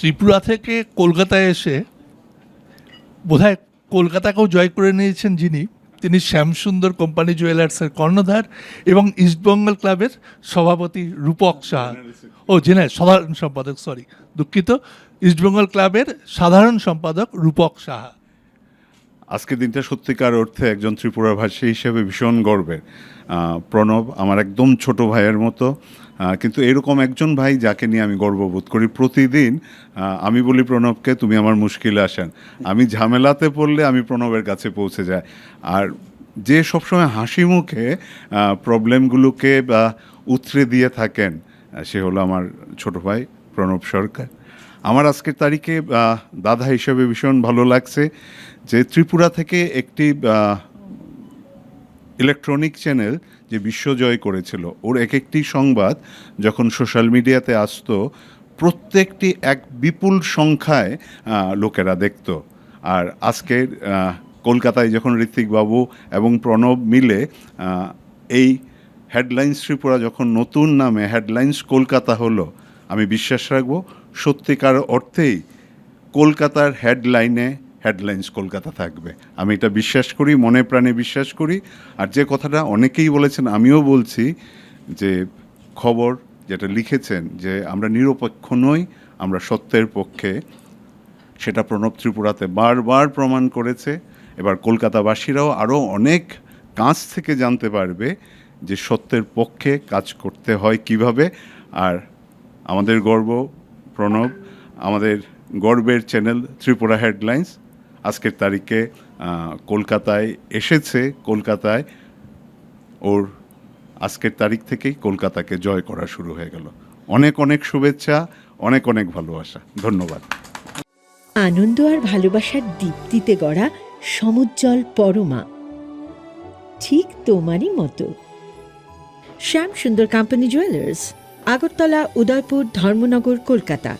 ত্রিপুরা থেকে কলকাতায় এসে বোধহয় কলকাতাকেও জয় করে নিয়েছেন যিনি, তিনি শ্যামসুন্দর কোম্পানি জুয়েলার্সের কর্ণধার এবং ইস্টবেঙ্গল ক্লাবের সভাপতি রূপক সাহা। ও জেনারেল সাধারণ সম্পাদক সরি দুঃখিত। ইস্টবেঙ্গল ক্লাবের সাধারণ সম্পাদক রূপক সাহা। আজকের দিনটা সত্যিকার অর্থে একজন ত্রিপুরাভাষী হিসেবে ভীষণ গর্বের। প্রণব আমার একদম ছোট ভাইয়ের মতো কিন্তু এরকম একজন ভাই যাকে নিয়ে আমি গর্ববোধ করি প্রতিদিন আমি বলি, প্রণবকে, তুমি আমার মুশকিলে আসেন। আমি ঝামেলাতে পড়লে আমি প্রণবের কাছে পৌঁছে যাই। আর যে সবসময় হাসি মুখে প্রবলেমগুলোকে, বা উতরে দিয়ে থাকেন সে হলো আমার ছোট ভাই প্রণব সরকার। আমার আজকের তারিখে দাদা হিসেবে ভীষণ ভালো লাগছে যে ত্রিপুরা থেকে একটি ইলেকট্রনিক চ্যানেল যে বিশ্বজয় করেছিল, ওর এক একটি সংবাদ যখন সোশ্যাল মিডিয়াতে আসতো, প্রত্যেকটি এক বিপুল সংখ্যায় লোকেরা দেখত। আর আজকের কলকাতায় যখন ঋত্বিকবাবু এবং প্রণব মিলে এই হেডলাইন্স ত্রিপুরা যখন নতুন নামে হেডলাইন্স কলকাতা হলো, আমি বিশ্বাস রাখব, সত্যিকার অর্থেই কলকাতার হেডলাইনে হেডলাইন্স কলকাতা থাকবে। আমি এটা বিশ্বাস করি, মনে প্রাণে বিশ্বাস করি। আর যে কথাটা অনেকেই বলেছেন, আমিও বলছি যে খবর যেটা লিখেছেন যে আমরা নিরপেক্ষ নই, আমরা সত্যের পক্ষে। সেটা প্রণব ত্রিপুরাতে বারবার প্রমাণ করেছে। এবার কলকাতাবাসীরাও আরও অনেক কাছ থেকে জানতে পারবে যে সত্যের পক্ষে কাজ করতে হয় কীভাবে। আর আমাদের গর্ব প্রণব, আমাদের গর্বের চ্যানেল ত্রিপুরা হেডলাইন্স। আজকের তারিখে কলকাতায় এসেছে, কলকাতায় ওর আজকের তারিখ থেকেই কলকাতাকে জয় করা শুরু হয়ে গেল। অনেক অনেক শুভেচ্ছা, অনেক অনেক ভালোবাসা। ধন্যবাদ। আনন্দ আর ভালোবাসার দীপ্তিতে গড়া সমুজ্জ্বল পরমা। ঠিক তোমারই মতো। Shyam Sundar company jewellers Agartala, Udaipur, Dharmanagar, Kolkata.